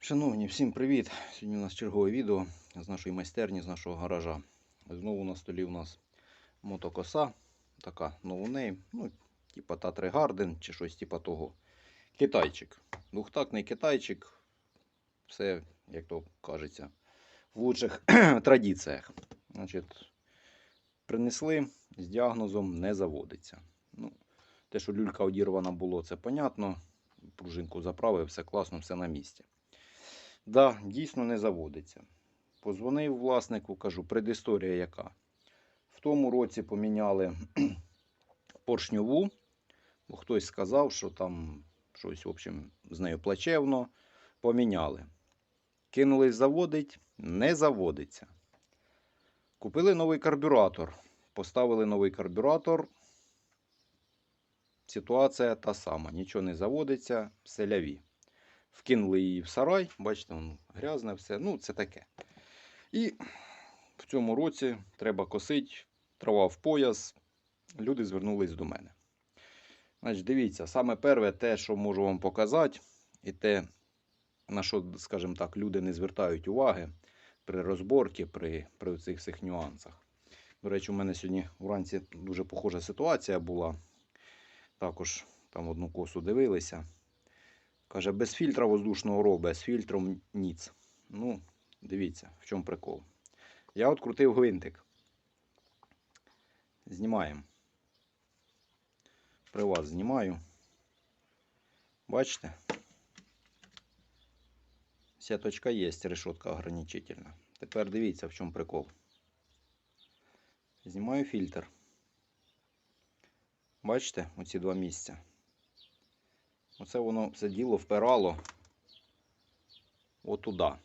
Шановні, всім привіт! Сьогодні у нас чергове відео з нашої майстерні, з нашого гаража. Знову на столі у нас мотокоса, така новонейм, ну, типа Татри Гарден чи щось типа того. Китайчик. Двухтактний китайчик. Все, як то кажеться, в лучших традиціях. Значить, принесли з діагнозом не заводиться. Ну, те, що люлька одірвана було, це понятно. Пружинку заправив, все класно, все на місці. Да, дійсно не заводиться. Позвонив власнику, кажу, предісторія яка. В тому році поміняли поршньову, бо хтось сказав, що там щось, в общем, з нею плачевно. Поміняли. Кинулись заводить, не заводиться. Купили новий карбюратор. Поставили новий карбюратор. Ситуація та сама. Нічого не заводиться, селяві. Вкинули її в сарай, бачите, воно грязне все. Ну, це таке. І в цьому році треба косити, трава в пояс. Люди звернулись до мене. Значить, дивіться, саме перше, те, що можу вам показати, і те, на що, скажімо так, люди не звертають уваги при розборці, при, при цих всіх нюансах. До речі, у мене сьогодні вранці дуже похожа ситуація була. Також там одну косу дивилися. Каже, без фільтра воздушного робить, з фільтром ніц. Ну, дивіться, в чому прикол. Я открутив гвинтик. Знімаємо. При вас знімаю. Бачите? Сеточка є, решетка ограничительна. Тепер дивіться, в чому прикол. Знімаю фільтр. Бачите, оці два місця. Оце воно все діло впирало отуда.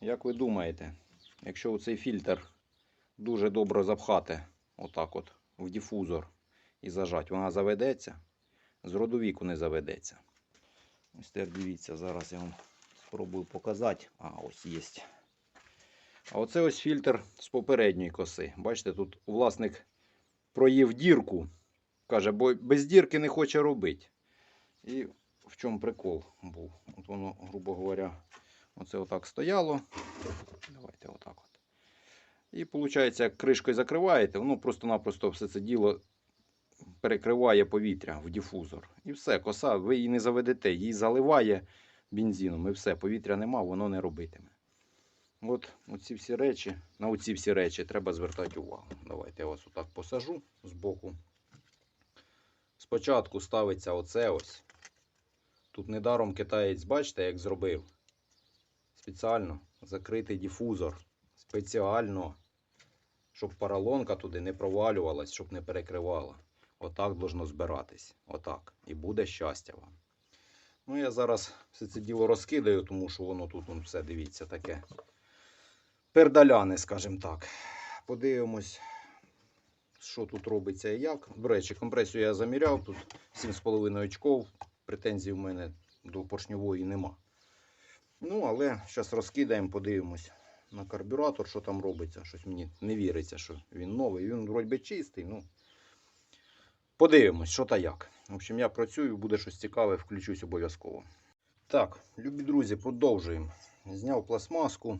Як ви думаєте, якщо цей фільтр дуже добре запхати, отак от, в дифузор і зажать, вона заведеться, з роду віку не заведеться. Ось тепер дивіться, зараз я вам спробую показати. А, ось є. А оце ось фільтр з попередньої коси. Бачите, тут власник проїв дірку. Каже, бо без дірки не хоче робити. І в чому прикол був? От воно, грубо говоря, оце отак стояло. Давайте отак от. І виходить, як кришкою закриваєте, воно просто-напросто все це діло перекриває повітря в дифузор. І все, коса, ви її не заведете, її заливає бензином. І все, повітря нема, воно не робитиме. От оці всі речі, на оці всі речі треба звертати увагу. Давайте я вас отак посажу з боку. Спочатку ставиться оце ось. Тут недаром китаєць, бачите, як зробив. Спеціально закритий дифузор. Спеціально, щоб поролонка туди не провалювалась, щоб не перекривала. Отак должно збиратись. Отак. І буде щастя вам. Ну, я зараз все це діло розкидаю, тому що воно тут вон, все, дивіться, таке пердаляне, скажімо так. Подивимось, що тут робиться і як. До речі, компресію я заміряв. Тут 7,5 очков. Претензій в мене до поршньової нема. Ну, але зараз розкидаємо, подивимось на карбюратор, що там робиться. Щось мені не віриться, що він новий. Він вроді чистий. Ну, подивимось, що та як. В общем, я працюю, буде щось цікаве, включусь обов'язково. Так, любі друзі, продовжуємо. Зняв пластмаску.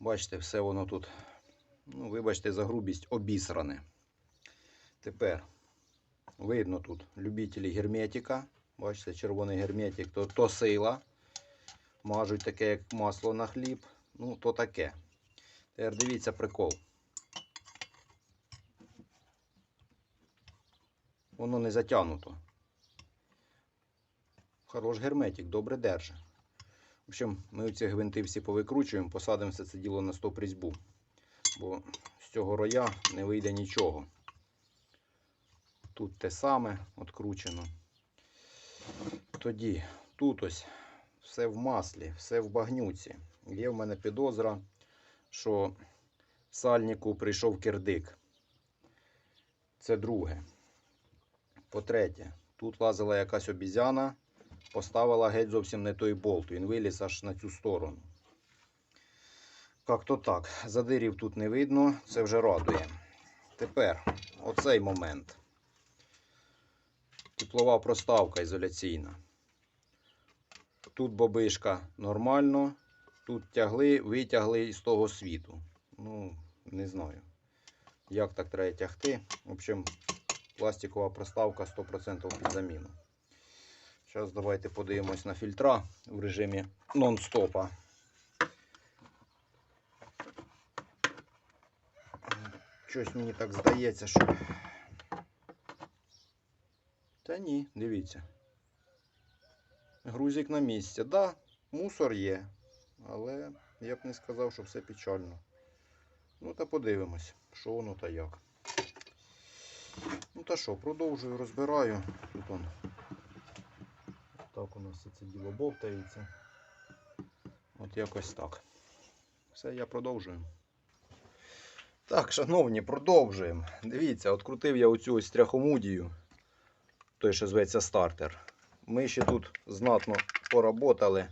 Бачите, все воно тут, ну, вибачте за грубість, обісране. Тепер видно тут любителі герметика. Бачите, червоний герметик, то, то сила. Мажуть таке, як масло на хліб. Ну, то таке. Тепер дивіться прикол. Воно не затягнуто. Хорош герметик, добре держи. В общем, ми оці гвинти всі повикручуємо, посадимо все це діло на стоп різьбу. Бо з цього роя не вийде нічого. Тут те саме відкручено. Тоді тут ось все в маслі, все в багнюці. Є в мене підозра, що сальнику прийшов кирдик. Це друге. По-третє, тут лазила якась обізяна, поставила геть зовсім не той болт. Він виліз аж на цю сторону. Як то так. Задирів тут не видно, це вже радує. Тепер оцей момент. Теплова проставка ізоляційна. Тут бобишка нормально. Тут тягли, витягли із того світу. Ну, не знаю. Як так треба тягти. В общем, пластикова проставка 100% під заміну. Зараз давайте подивимось на фільтра в режимі нон-стопа. Щось мені так здається, що. Та ні, дивіться. Грузик на місці. Да, мусор є, але я б не сказав, що все печально. Ну та подивимось, що воно та як. Ну та що, продовжую, розбираю. Тут он. Так у нас все це діло бовтається. От якось так. Все, я продовжую. Так, шановні, продовжуємо. Дивіться, открутив я оцю ось тряхомудію. Той, що зветься стартер. Ми ще тут знатно поработали.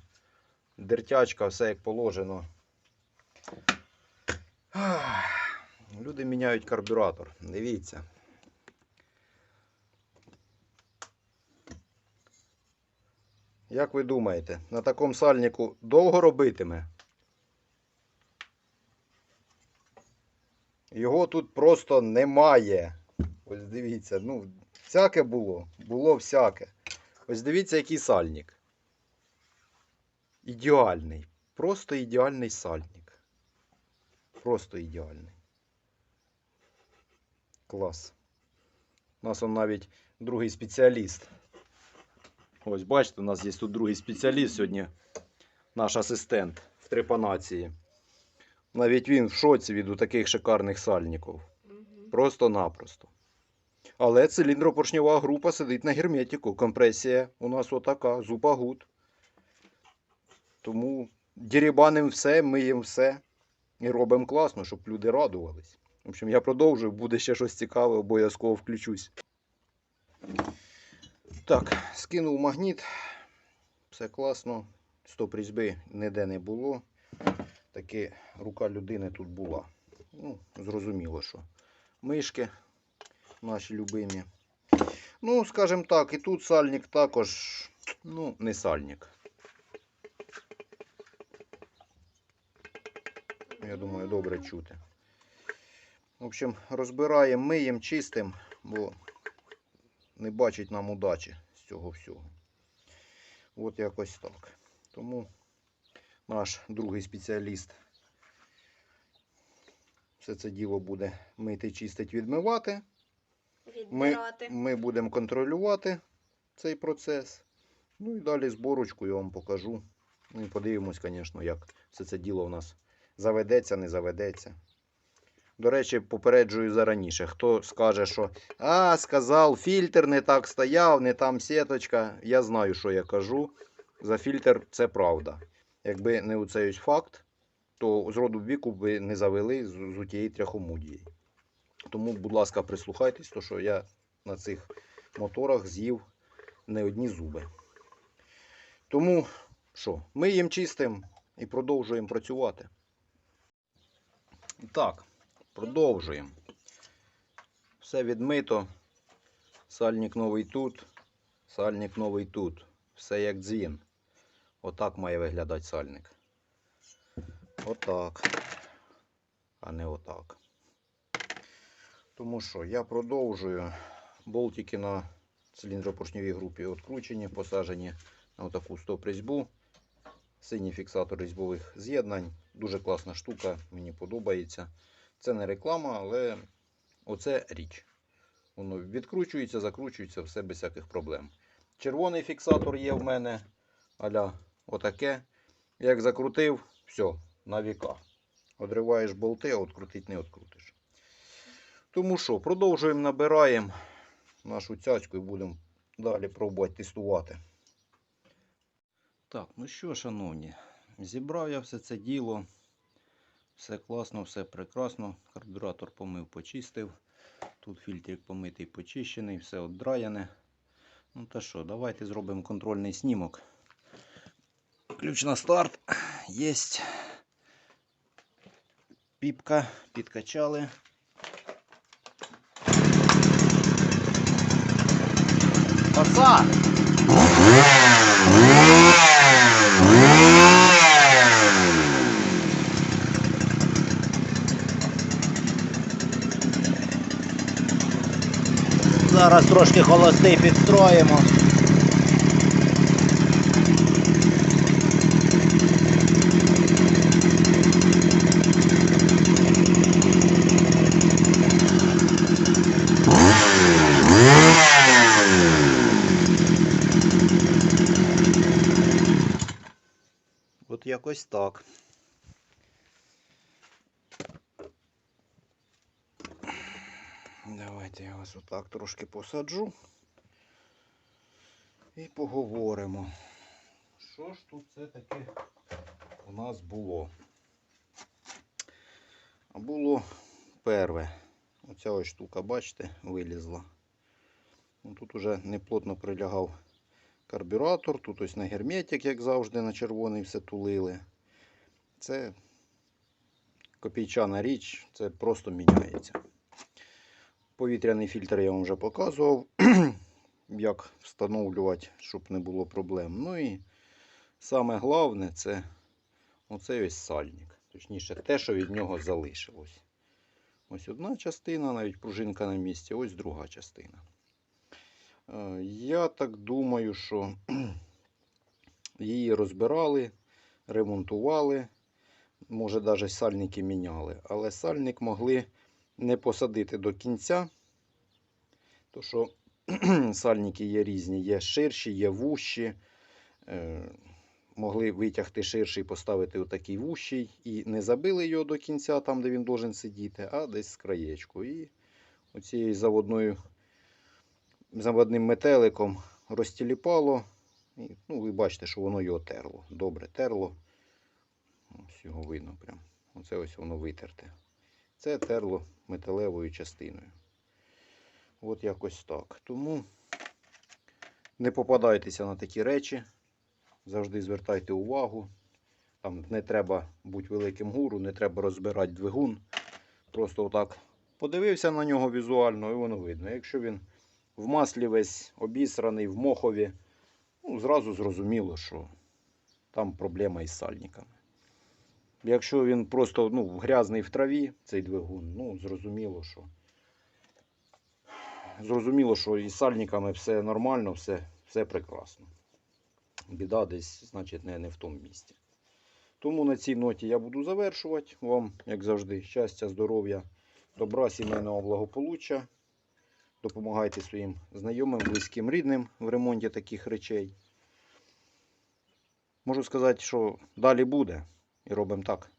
Дертячка, все як положено. Люди міняють карбюратор. Дивіться. Як ви думаєте, на такому сальнику довго робитиме? Його тут просто немає. Ось дивіться, ну, всяке було. Було всяке. Ось дивіться, який сальник. Ідеальний. Просто ідеальний сальник. Просто ідеальний. Клас. У нас он навіть другий спеціаліст. Ось бачите, у нас є тут другий спеціаліст сьогодні. Наш асистент в трепанації. Навіть він в шоці від таких шикарних сальників. Просто-напросто. Але циліндропоршньова група сидить на герметику. Компресія у нас отака, зупа гуд. Тому дірібанимо все, миємо все. І робимо класно, щоб люди радувались. В общем, я продовжую, буде ще щось цікаве, обов'язково включусь. Так, скинув магніт. Все класно. Стоп різьби ніде не було. Таки рука людини тут була. Ну, зрозуміло, що мишки наші любимі. Ну, скажімо так, і тут сальник також, ну, не сальник. Я думаю, добре чути. В общем, розбираємо, миємо, чистимо, бо не бачить нам удачі з цього всього. От якось так. Тому наш другий спеціаліст все це діло буде мити, чистить, відмивати. Ми, ми будемо контролювати цей процес. Ну і далі зборочку я вам покажу. Ну і подивимось, звісно, як все це діло у нас заведеться, не заведеться. До речі, попереджую зараніше. Хто скаже, що а, сказав, фільтр не так стояв, не там сіточка. Я знаю, що я кажу. За фільтр це правда. Якби не у цей ось факт, то з роду віку би не завели з, з у тієї тряхомудії. Тому, будь ласка, прислухайтесь, то що я на цих моторах з'їв не одні зуби. Тому що, ми їм чистим і продовжуємо працювати. Так, продовжуємо. Все відмито. Сальник новий тут, сальник новий тут. Все як дзвін. Отак має виглядати сальник. Отак. А не отак. Тому що я продовжую. Болтики на циліндропоршневій групі відкручені, посаджені на таку стоп-різьбу. Синій фіксатор різьбових з'єднань. Дуже класна штука, мені подобається. Це не реклама, але оце річ. Воно відкручується, закручується, все без всяких проблем. Червоний фіксатор є в мене. Аля отаке. Як закрутив, все, на віка. Одриваєш болти, а відкрутити не відкрутиш. Тому що, продовжуємо набираємо нашу цяцьку і будемо далі пробувати тестувати. Так, ну що, шановні, зібрав я все це діло. Все класно, все прекрасно. Карбюратор помив, почистив. Тут фільтрик помитий, почищений, все оддраяне. Ну та що, давайте зробимо контрольний снімок. Ключ на старт. Єсть. Піпка, підкачали. Оса! Зараз трошки холостий підстроїмо. Якось так. Давайте я вас отак трошки посаджу. І поговоримо. Що ж тут це таке у нас було? Було перве. Оця ось штука, бачите, вилізла. Ну, Тут уже неплотно прилягав карбюратор. Тут ось на герметик, як завжди, на червоний все тулили. Це копійчана річ, це просто міняється. Повітряний фільтр я вам вже показував, як встановлювати, щоб не було проблем. Ну і саме головне це оцей ось сальник. Точніше, те, що від нього залишилось. Ось одна частина, навіть пружинка на місці, ось друга частина. Е, Я так думаю, що її розбирали, ремонтували, може навіть сальники міняли, але сальник могли не посадити до кінця, то що сальники є різні, є ширші, є вущі. Е, Могли витягти ширший, поставити отакий вущий і не забили його до кінця, там, де він должен сидіти, а десь з краєчку. І оцією заводною заводним метеликом розтіліпало. І, ну, ви бачите, що воно його терло. Добре терло. Ось його видно прям. Оце ось воно витерте. Це терло металевою частиною. От якось так. Тому не попадайтеся на такі речі. Завжди звертайте увагу. Там не треба бути великим гуру, не треба розбирати двигун. Просто отак подивився на нього візуально і воно видно. Якщо він в маслі весь обісраний, в мохові, ну, зразу зрозуміло, що там проблема із сальниками. Якщо він просто ну, грязний в траві, цей двигун, ну, зрозуміло, що. Зрозуміло, що із сальниками все нормально, все, все прекрасно. Біда десь, значить, не, не в тому місці. Тому на цій ноті я буду завершувати. Вам, як завжди, щастя, здоров'я, добра, сімейного благополуччя. Допомагайте своїм знайомим, близьким, рідним в ремонті таких речей. Можу сказати, що далі буде. І робимо так.